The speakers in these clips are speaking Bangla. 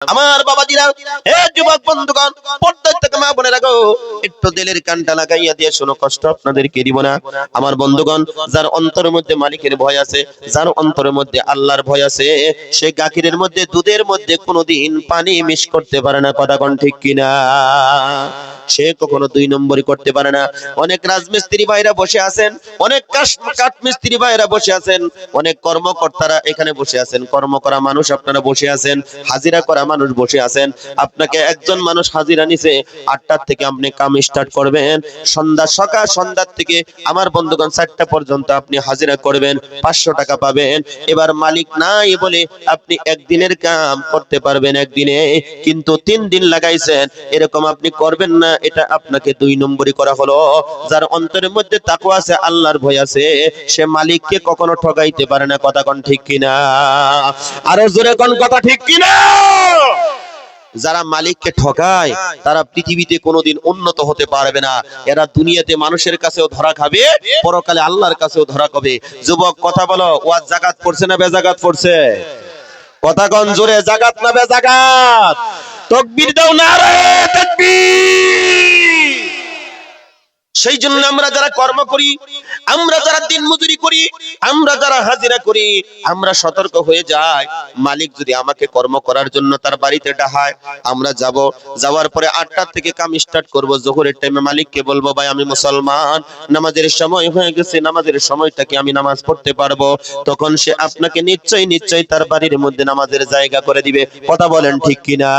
আমার বাবা বাবাজিরা হে যুবক বন্ধুগণ পর্দার থেকে মা বলে রাখো একটু দিলের কানটা লাগাইয়া দিয়ে শোনো, কষ্ট আপনাদেরকে দিব না। আমার বন্ধুগণ, যার অন্তরের মধ্যে মালিকের ভয় আছে, যার অন্তরের মধ্যে আল্লাহর ভয় আছে, সে গাখিরের মধ্যে, দুধের মধ্যে কোনোদিন পানি মিশ করতে পারে না, কথা কোন ঠিক কিনা? সে কখনো দুই নম্বরই করতে পারে না। অনেক রাজমিস্ত্রি ভাইরা বসে আছেন, অনেক কাঠমিস্ত্রি ভাইরা বসে আছেন, অনেক কর্মকর্তারা এখানে বসে আছেন, কর্ম করা মানুষ আপনারা বসে আছেন, হাজিরা করা মানুষ বসে আছেন। আপনাকে একজন মানুষ হাজিরা নিছে আটটার থেকে আপনি কাম স্টার্ট করবেন। সন্ধ্যা সকাল, সন্ধ্যার থেকে আমার বন্ধুগণ চারটা পর্যন্ত আপনি হাজিরা করবেন, পাঁচশো টাকা পাবেন। এবার মালিক নাই বলে আপনি একদিনের কাম করতে পারবেন একদিনে, কিন্তু তিন দিন লাগাইছেন, এরকম আপনি করবেন না, এটা আপনাকে দুই নম্বরই করা হলো। যার অন্তরের মধ্যে তাকওয়া আছে, আল্লাহর ভয় আছে, সে মালিককে কখনো ঠকাইতে পারে না, কথা কোন ঠিক কিনা? আরও জোরে কোন কথা ঠিক কিনা? যারা মালিককে ঠকায় তারা পৃথিবীতে কোনোদিন উন্নত হতে পারবে না। এরা দুনিয়াতে মানুষের কাছেও ধরা খাবে, পরকালে আল্লাহর কাছেও ধরা খাবে। যুবক, কথা বলো, ওয়াজ জাগাত পড়ছে না বেজাগাত পড়ছে? কথা কন জোরে জাগাত না বেজাগাত তকবির দাও না রে, তাকবীর! সেই জন্য আমরা যারা কর্ম করি, আমরা যারা দিন মজুরি করি, আমরা যারা হাজিরা করি, আমরা সতর্ক হয়ে যাই। মালিক যদি আমাকে কর্ম করার জন্য তার বাড়িতে ডাহায়, আমরা যাব। যাওয়ার পরে আটটার থেকে কাম স্টার্ট করব। জোহরের টাইমে মালিককে বলব, ভাই, আমি মুসলমান। নামাজের সময় হয়ে গেছে। নামাজের সময়টাকে আমি নামাজ পড়তে পারব। তখন সে আপনাকে নিশ্চয়ই নিশ্চয়ই তার বাড়ির মধ্যে নামাজের জায়গা করে দিবে। কথা বলেন ঠিক কিনা?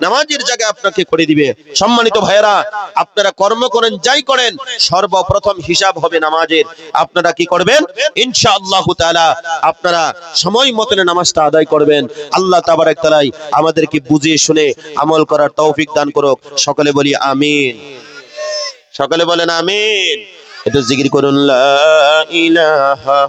নামাজের জায়গা আপনাকে করে দিবে। সম্মানিত ভাইয়েরা, আপনারা কর্ম করেন, যাই করেন, সর্বপ্রথম হিসাব হবে নামাজের। আপনারা কি করবেন? ইনশাআল্লাহ তাআলা আপনারা সময় মতন নামাজটা আদায় করবেন। আল্লাহ তাবারক তাআলাই আমাদেরকে বুঝিয়ে শুনে আমল করার তৌফিক দান করুক। সকলে বলি আমিন। সকলে বলেন আমিন। একটু জিকির করুন, লা ইলাহা।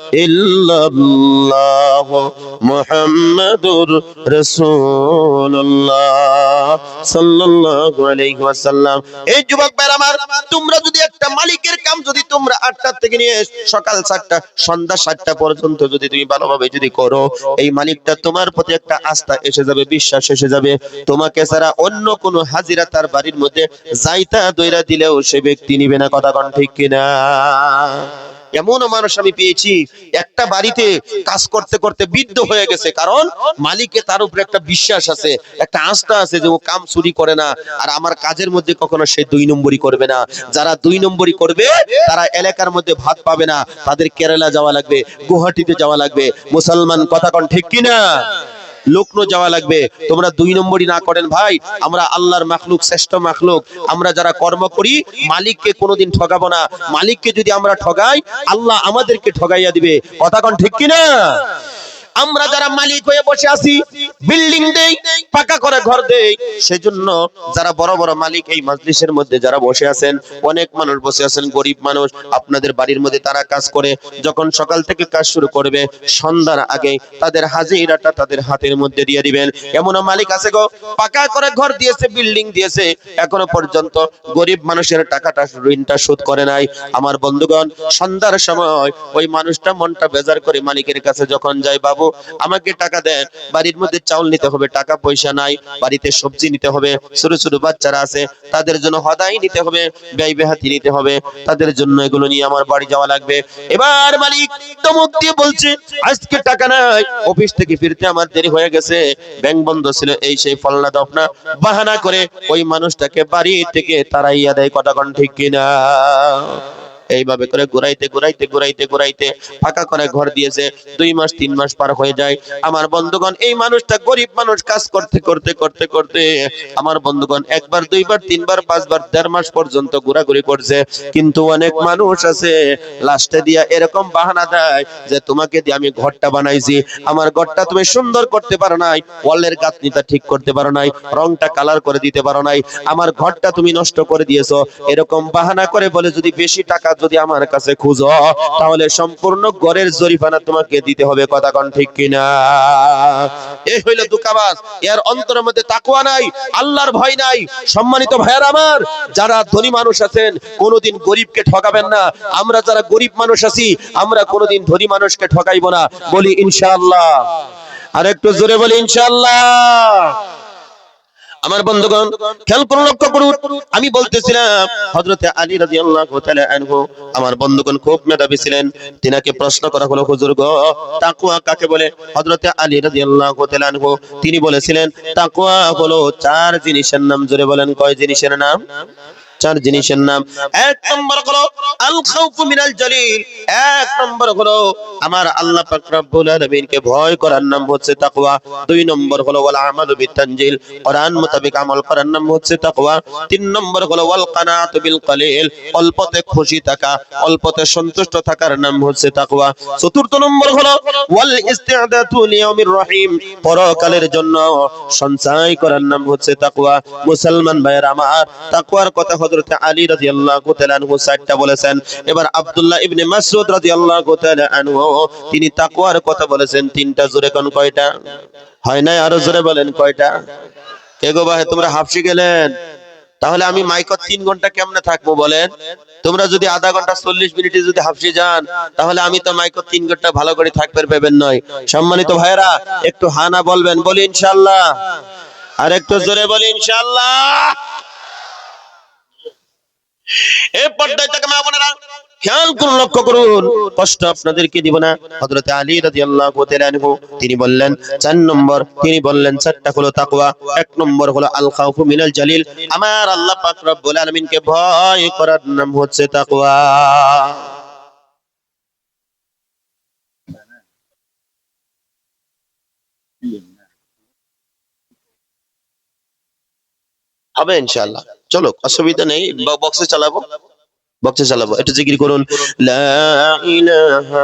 ইল্লাল্লাহ মুহাম্মাদুর রাসূলুল্লাহ সাল্লাল্লাহু আলাইহি ওয়াসাল্লাম। এই যুবক আমার, তোমরা যদি একটা মালিকের কাম যদি তোমরা 8টা থেকে নিয়ে সকাল 7টা সন্ধ্যা 7টা পর্যন্ত যদি তুমি ভালোভাবে যদি করো, এই মালিকটা তোমার প্রতি একটা আস্থা এসে যাবে, বিশ্বাস এসে যাবে। তোমাকে ছাড়া অন্য কোনো হাজিরা তার বাড়ির মধ্যে যাইতা দইরা দিলেও সে ব্যক্তি নিবে না, কথা কন ঠিক কিনা? এমনও মানুষ আমি পেয়েছি একটা বাড়িতে কাজ করতে করতে বৃদ্ধ হয়ে গেছে। কারণ মালিকে তার উপরে একটা বিশ্বাস আছে, একটা আস্থা আছে যে ও কাম চুরি করে না, আর আমার কাজের মধ্যে কখনো সে দুই নম্বরই করবে না। যারা দুই নম্বরই করবে, তারা এলাকার মধ্যে ভাত পাবে না। তাদের কেরালা যাওয়া লাগবে, গুয়াহাটিতে যাওয়া লাগবে। মুসলমান কথা কন ঠিক কিনা? লক্ষ্ণৌ যাওয়া লাগবে। তোমরা দুই নম্বরই না করেন ভাই, আমরা আল্লাহর মাখলুক, শ্রেষ্ঠ মাখলুক। আমরা যারা কর্ম করি, মালিককে কোনোদিন ঠগাবো না। মালিককে যদি আমরা ঠগাই, আল্লাহ আমাদেরকে ঠগাইয়া দিবে। কথা কন ঠিক কিনা? আমরা যারা মালিক হয়ে বসে আছি বিল্ডিং দেই, পাকা করে ঘর দেই, সেজন্য যারা বড় বড় মালিক এই মাজলিসের মধ্যে যারা বসে আছেন, অনেক মানুষ বসে আছেন, গরিব মানুষ, আপনাদের বাড়ির মধ্যে তারা কাজ করে, যখন সকাল থেকে কাজ শুরু করবে, সন্ধ্যার আগে তাদের হাজিরাটা তাদের হাতের মধ্যে দিয়ে দিবেন। এমন মালিক আছে গো, পাকা করে ঘর দিয়েছে বিল্ডিং দিয়েছে, এখনও পর্যন্ত গরিব মানুষের টাকাটা, ঋণটা শোধ করে নাই। আমার বন্ধুগণ, সন্ধ্যার সময় ওই মানুষটা মনটা বেজার করে মালিকের কাছে যখন যায়, বাবু আমাকে টাকা দেন। বাড়ির মধ্যে চাউল নিতে হবে, টাকা পয়সা নাই, বাড়িতে সবজি নিতে হবে, ছোট ছোট বাচ্চারা আছে, তাদের জন্য হদাই নিতে হবে, ব্যয় বেহাতি নিতে হবে, তাদের জন্য এগুলো নিয়ে আমার বাড়ি যাওয়া লাগবে। এবার মালিক ধমক দিয়ে বলছে, আজকে টাকা নাই, অফিস থেকে ফিরতে আমার দেরি হয়ে গেছে। ব্যাংক বন্ধ ছিল, এই সেই ফলনা দফনা বাহানা করে ওই মানুষটাকে বাড়ি থেকে তারাইয়া দেয় কটা ঠিক কিনা? এইভাবে করে ঘুরাইতে ঘুরাইতে ঘুরাইতে ঘুরাইতে ফাঁকা করে ঘর দিয়েছে। দুই মাস, তিন মাস পার হয়ে যায়। আমার বন্ধুগণ, এই মানুষটা গরিব মানুষ কাজ করতে করতে করতে করতে আমার বন্ধুগণ একবার, দুইবার, তিনবার, পাঁচবার, দেড় মাস পর্যন্ত ঘোরাঘুরি করছে। কিন্তু অনেক মানুষ আছে লাস্টে দিয়া এরকম বাহানা দেয় যে, তোমাকে দিয়ে আমি ঘরটা বানাইছি। আমার ঘরটা তুমি সুন্দর করতে পারো নাই, ওয়ালের গাঁথনিটা ঠিক করতে পারো নাই, রংটা কালার করে দিতে পারো নাই। আমার ঘরটা তুমি নষ্ট করে দিয়েছ। এরকম বাহানা করে বলে যদি বেশি টাকা যদি আমার কাছে খুঁজো, তাহলে সম্পূর্ণ গড়ের জরিফানা তোমাকে দিতে হবে, কথা কন ঠিক কিনা? এই হইল দুকাবাস এর অন্তরের মধ্যে তাকুয়া নাই, আল্লাহর ভয় নাই। সম্মানিত ভাইয়ার আমার, যারা ধনী মানুষ আছেন, কোনোদিন গরিবকে ঠকাবেন না। আমরা যারা গরিব মানুষ আছি, আমরা কোনোদিন ধনী মানুষকে ঠকাইব না। বলি ইনশাআল্লাহ। আর একটু জোরে বলি ইনশাআল্লাহ। আমার বন্ধুগণ, খেয়াল করুন, লক্ষ্য করুন। আমি বলতেছিলাম, হযরতে আলী রাদিয়াল্লাহু তাআলা আনহু আমার বন্ধুগণ খুব মেধাবী ছিলেন। তিনাকে প্রশ্ন করা হলো, হুজুর গো, তাকওয়া কাকে বলে? হযরতে আলী রাদিয়াল্লাহু তাআলা আনহু তিনি বলেছিলেন তাকুয়া হলো চার জিনিসের নাম, জোরে বলেন, কয় জিনিসের নাম? চার জিনিসের নাম। এক নম্বর হলো আল খাউফু মিনাল জালিল। এক নম্বর হলো আমার আল্লাহ পাক রব্বুল আলামিনকে ভয় করার নাম হচ্ছে তাকওয়া। দুই নম্বর হলো ওয়াল আমালু বিতানজিল কোরআন মোতাবেক আমল করার নাম হচ্ছে তাকওয়া। তিন নম্বর হলো ওয়াল কানাতু বিল কলিল অল্পতে খুশি থাকা, অল্পতে সন্তুষ্ট থাকার নাম হচ্ছে তাকওয়া। চতুর্থ নম্বর হলো ওয়াল ইস্তিআদাতু লিয়াউমির রহিম। পরকালের জন্য সঞ্চয় করার নাম হচ্ছে তাকওয়া। মুসলমান ভাইয়ের আমার, তাকওয়ার কথা হযরত আলী রাদিয়াল্লাহু তাআলা আনহু চারটা বলেছেন। এবার আব্দুল্লাহ ইবনে মাসউদ রাদিয়াল্লাহু তাআলা আনহু, তিনি তাকওয়ার কথা বলেছেন। তিনটা জোরে কোন কয়টা? হয় নাই? আরও জোরে বলেন, কয়টা? ভাই, তোমরা হাফসি গেলেন? তাহলে আমি মাইকত তিন ঘণ্টা কেমনে থাকব বলেন? তোমরা যদি আধা ঘণ্টা চল্লিশ মিনিটে যদি হাফসি যান, তাহলে আমি তো মাইকত তিন ঘণ্টা ভালো করে থাকতে পারবেন নয়। সম্মানিত ভাইরা একটু হানা বলবেন, বলি ইনশাল্লাহ আর একটু জোরে বলি ইনশাল্লাহ এ পর্দায় থেকে মা বোনেরা খেয়াল করুন, লক্ষ্য করুন। আপনাদেরকে দিব না। হযরত আলী রাদিয়াল্লাহু তাআলা আনহু, তিনি বললেন, চার নম্বর, তিনি বললেন, চারটা হলো তাকওয়া, এক নম্বর হলো আল খাউফু মিনাল জালিল। আমার আল্লাহ পাক রব্বুল আলামিনকে ভয় করার নাম হচ্ছে তাকওয়া। হবে ইনশাআল্লাহ। চলো অসুবিধা নেই বক্সে চালাবো। বক্সে চালাবো। একটু জিকির করুন। লা ইলাহা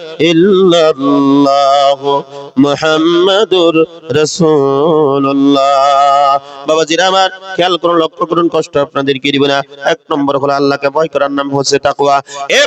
মুহাম্মাদুর রাসূলুল্লাহ। আমার খেয়াল করুন, লক্ষ্য করুন, কষ্ট দিব না? এক নম্বর হলো আল্লাহকে ভয় করার নাম হচ্ছে তাকওয়া। এ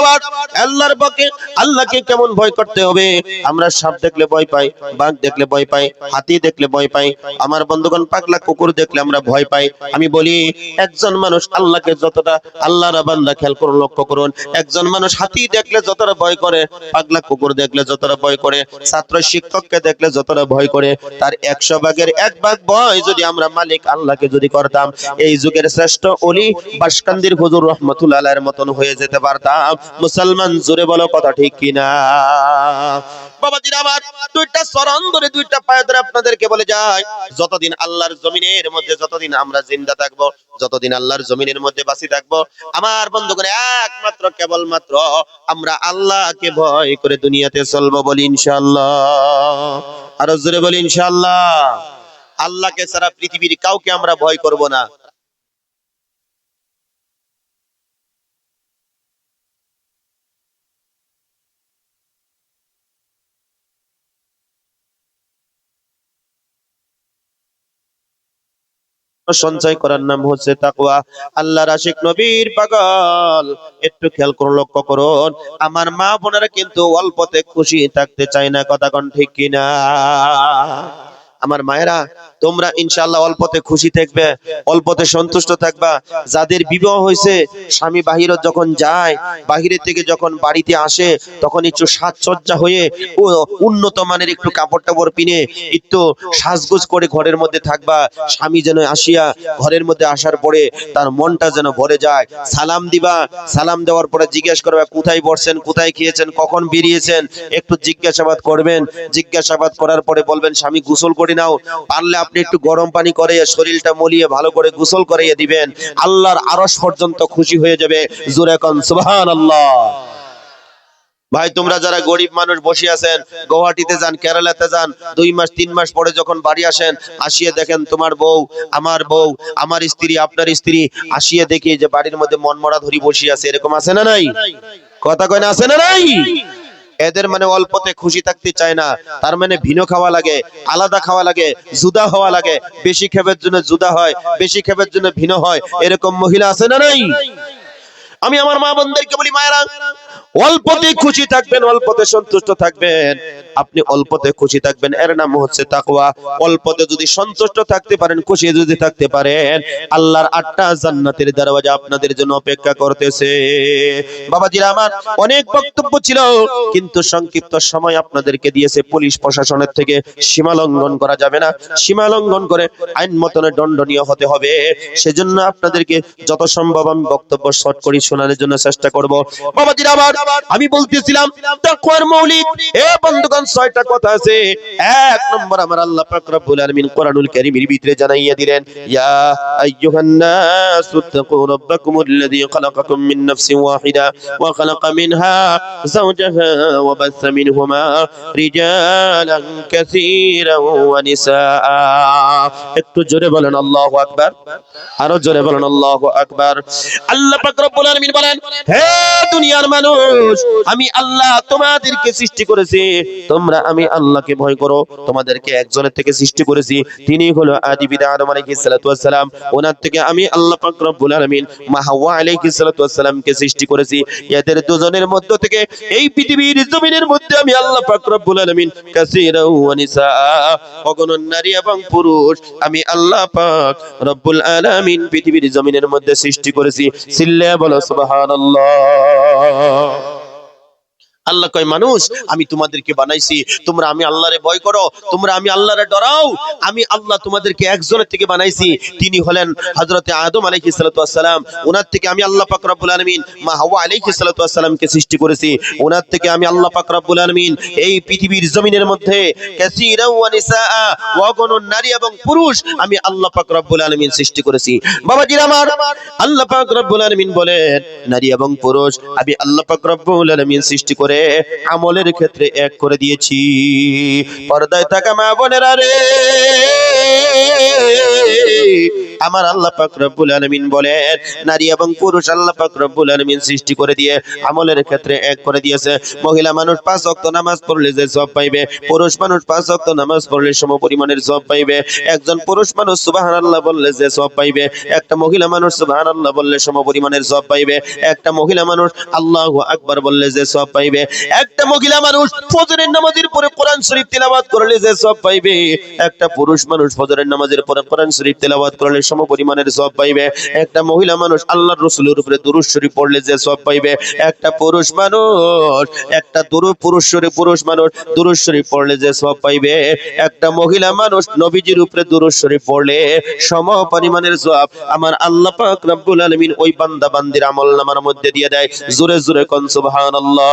আমার, আল্লাহর পক্ষে আল্লাহকে কেমন ভয় করতে হবে? আমরা সাপ দেখলে ভয় পাই, বাঘ দেখলে ভয় পাই, হাতি দেখলে ভয় পাই, আমার বন্ধুগণ পাকলা কুকুর দেখলে আমরা ভয় পাই। আমি বলি, একজন মানুষ আল্লাহকে যতটা, আল্লাহর বান্দা, খেয়াল করুন, লক্ষ্য করুন, একজন মানুষ হাতি দেখলে যতটা ভয় করে পাগলা কুকুর দেখলে যতটা ভয় করে, ছাত্র শিক্ষককে দেখলে যতটা ভয় করে, তার একশো ভাগের এক ভাগ ভয় যদি আমরা মালিক আল্লাহকে যদি করতাম। এই যুগের শ্রেষ্ঠ অলি বাসকান্দির হুজুর রহমতুল্লাহ এর মতন হয়ে যেতে পারতাম। মুসলমান জুড়ে বলো কথা ঠিক কিনা? আমার দুইটা চরণ ধরে দুইটা পায়ে ধরে আপনাদেরকে বলে যায়, যতদিন আল্লাহর জমিনের মধ্যে, যতদিন আমরা জিন্দা যতদিন আল্লাহর জমিনের মধ্যে আমার বন্ধুগণ, একমাত্র, কেবলমাত্র আমরা আল্লাহকে ভয় করে দুনিয়াতে চলবো বলি ইনশাআল্লাহ। আরও জোরে বলি ইনশাআল্লাহ। আল্লাহকে ছাড়া পৃথিবীর কাউকে আমরা ভয় করব না। সঞ্চয় করার নাম হচ্ছে তাকুয়া আল্লাহ রাশিক নবীর পাগল। একটু খেয়াল করুন লক্ষ্য করুন। আমার মা বোনেরা কিন্তু অল্পতে খুশি থাকতে চায় না, কথা কোন ঠিক কিনা? আমার মায়েরা, তোমরা ইনশাআল্লাহ অল্পতে খুশি থাকবে, অল্পতে সন্তুষ্ট থাকবা। যাদের বিবাহ হয়েছে, স্বামী বাহিরে যখন যায়, বাহিরে থেকে যখন বাড়িতে আসে, তখন একটু সাজসজ্জা হয়ে ও উন্নত মানের একটু কাপড় টাপড় পিনে একটু সাজগোজ করে ঘরের মধ্যে থাকবা। স্বামী যেন আসিয়া ঘরের মধ্যে আসার পরে তার মনটা যেন ভরে যায়। সালাম দিবা, সালাম দেওয়ার পরে জিজ্ঞেস করবা, কোথায় বসছেন? কোথায় খেয়েছেন? কখন বেরিয়েছেন? একটু জিজ্ঞাসাবাদ করবেন। জিজ্ঞাসাবাদ করার পরে বলবেন, স্বামী গোসল করে নাও। পারলে আপনি একটু গরম পানি করে শরীরটা মলিয়ে ভালো করে গোসল করিয়ে দিবেন। আল্লাহর আরশ পর্যন্ত খুশি হয়ে যাবে। জোরে কন, সুবহানাল্লাহ। ভাই, তোমরা যারা গরিব মানুষ বসে আছেন, গুয়াহাটিতে যান, কেরালাতে যান, দুই মাস, তিন মাস পরে যখন বাড়ি আসেন, আসিয়ে দেখেন তোমার বউ, আমার বউ, আমার স্ত্রী, আপনার স্ত্রী, আসিয়ে দেখি যে বাড়ির মধ্যে মনমরা ধরি বসে আছে। এরকম আছে না নাই? কথা কয় না, আছে না নাই? এদের মানে অল্পতে খুশি থাকতে চায় না। তার মানে ভিন্ন খাওয়া লাগে, আলাদা খাওয়া লাগে, জুদা হওয়া লাগে। বেশি খেপের জন্য জুদা হয়, বেশি খেপের জন্য ভিন্ন হয়। এরকম মহিলা আছে না নাই? আমি আমার মা বোনদেরকে বলি, মায়েরা অল্পতে খুশি থাকবেন, অল্পতে সন্তুষ্ট থাকবেন। আপনি অল্পতে খুশি থাকবেন, এর নাম হচ্ছে তাকওয়া। অল্পতে যদি সন্তুষ্ট থাকতে পারেন খুশি যদি থাকতে পারেন, আল্লাহর আটটা জান্নাতের দরওয়াজা আপনাদের জন্য অপেক্ষা করতেছে। বাবাজিরা, আমার অনেক বক্তব্য ছিল, কিন্তু সংক্ষিপ্ত সময় আপনাদেরকে দিয়েছে পুলিশ প্রশাসনের থেকে। সীমা লঙ্ঘন করা যাবে না। সীমা লঙ্ঘন করে আইন মতনে দণ্ডনীয় হতে হবে। সেজন্য আপনাদেরকে যত সম্ভব আমি বক্তব্য শর্ট করি, শোনানোর জন্য চেষ্টা করব। বাবাজিরা, আমার আমি বলতেছিলাম, তাকওয়ার মৌলিক। এ বন্ধুগণ, ছয়টা কথা আছে। এক নম্বর আমার আল্লাহ পাক রব্বুল আলামিন কোরআনুল কারীমের ভিতরে জানাইয়া দিলেন, ইয়া আইয়ুহান নাস তাকু রাব্বাকুমুল্লাযী খালাকাকুম মিন নাফসিন ওয়াহিদা, ওয়া খালাকা মিনহা যাওজাহা ওয়া বাসসা মিনহুমা রিজালান কাসীরান ওয়া নিসাআ। একটু জোরে বলেন, আল্লাহু আকবার। আরও জোরে বলেন, আল্লাহু আকবার। আল্লাহ পাক রব্বুল আলামিন বলেন, হে দুনিয়ার মানুষ আমি আল্লাহ তোমাদেরকে সৃষ্টি করেছি। তোমরা আমি আল্লাহকে ভয় করো তোমাদেরকে একজনের থেকে সৃষ্টি করেছি। তিনি হলো আদি পিতা আদম আলাইহিস সালাতু ওয়াসসালাম ওনার থেকে আমি আল্লাহ পাক রব্বুল আলামিন মা হাওয়া আলাইহিস সালাতু ওয়াসসালামকে সৃষ্টি করেছি। এদের দুজনের মধ্য থেকে এই পৃথিবীর জমিনের মধ্যে আমি আল্লাহ পাক রব্বুল আলামিন কাসীরা ওয়া নিসা অগণন নারী এবং পুরুষ আমি আল্লাহ পাক রব্বুল আলামিন পৃথিবীর জমিনের মধ্যে সৃষ্টি করেছি। সিল্লা বলো সুবহানাল্লাহ। আল্লাহ কয়, মানুষ, আমি তোমাদেরকে বানাইছি। তোমরা আমি আল্লাহরে ভয় করো। তোমরা আমি আল্লাহরে ডরাও। আমি আল্লাহ তোমাদেরকে একজনের থেকে বানাইছি। তিনি হলেন হযরতে আদম আলাইহিস সালাতু ওয়াসসালাম ওনার থেকে আমি আল্লাহ পাক রব্বুল আলামিন, মা হাওয়া আলাইহিস সালাতু ওয়াসসালামকে সৃষ্টি করেছি। ওনার থেকে আমি আল্লাহ পাক রব্বুল আলামিন এই পৃথিবীর জমিনের মধ্যে কাসীরা ওয়া নিসা অগণন নারী এবং পুরুষ আমি আল্লাহ পাক রব্বুল আলামিন সৃষ্টি করেছি। বাবাজি আমার, আল্লাহ পাক রব্বুল আলামিন বলেন, নারী এবং পুরুষ আমি আল্লাহ পাক রব্বুল আলামিন সৃষ্টি করে আমলের ক্ষেত্রে এক করে দিয়েছি। পর্দায় থাকা মা বোনেরা রে। আমার আল্লাহ পাক আলামিন বলেন, নারী এবং পুরুষ আল্লাহ পাক আলামিন সৃষ্টি করে দিয়ে আমলের ক্ষেত্রে এক করে দিয়েছে। মহিলা মানুষ পাঁচ ওয়াক্ত নামাজ পড়লে যে সব পাইবে, পুরুষ মানুষ পাঁচ ওয়াক্ত নামাজ পড়লে সম পরিমাণের সব পাইবে। একজন পুরুষ মানুষ সুবহানাল্লাহ বললে যে সব পাইবে, একটা মহিলা মানুষ সুবহানাল্লাহ বললে সম পরিমাণের সব পাইবে, একটা মহিলা মানুষ আল্লাহু আকবার বললে যে সব পাইবে একটা মহিলা মানুষ ফজরের নামাজের পরে কোরআন শরীফ তেলাওয়াত করলে যে সব পাইবে, একটা পুরুষ মানুষ ফজরের নামাজের পরে কোরআন শরীফ তেলাওয়াত করলে সম পরিমাণের সব পাইবে, একটা মহিলা মানুষ আল্লাহর রাসূলের উপরে দুরূদ শরীফ পড়লে যে সব পাইবে, একটা পুরুষ মানুষ, একটা দুরু পুরুষ শরীফ, পুরুষ মানুষ দুরূদ শরীফ পড়লে যে সব পাইবে, একটা মহিলা মানুষ নবীজির উপরে দুরূদ শরীফ পড়লে সম পরিমাণের সওয়াব আমার আল্লাহ পাক রব্বুল আলামিন ওই বান্দা বান্দির আমল নামার মধ্যে দিয়ে দেয়, জোরে জোরে কোন সুবহানাল্লাহ।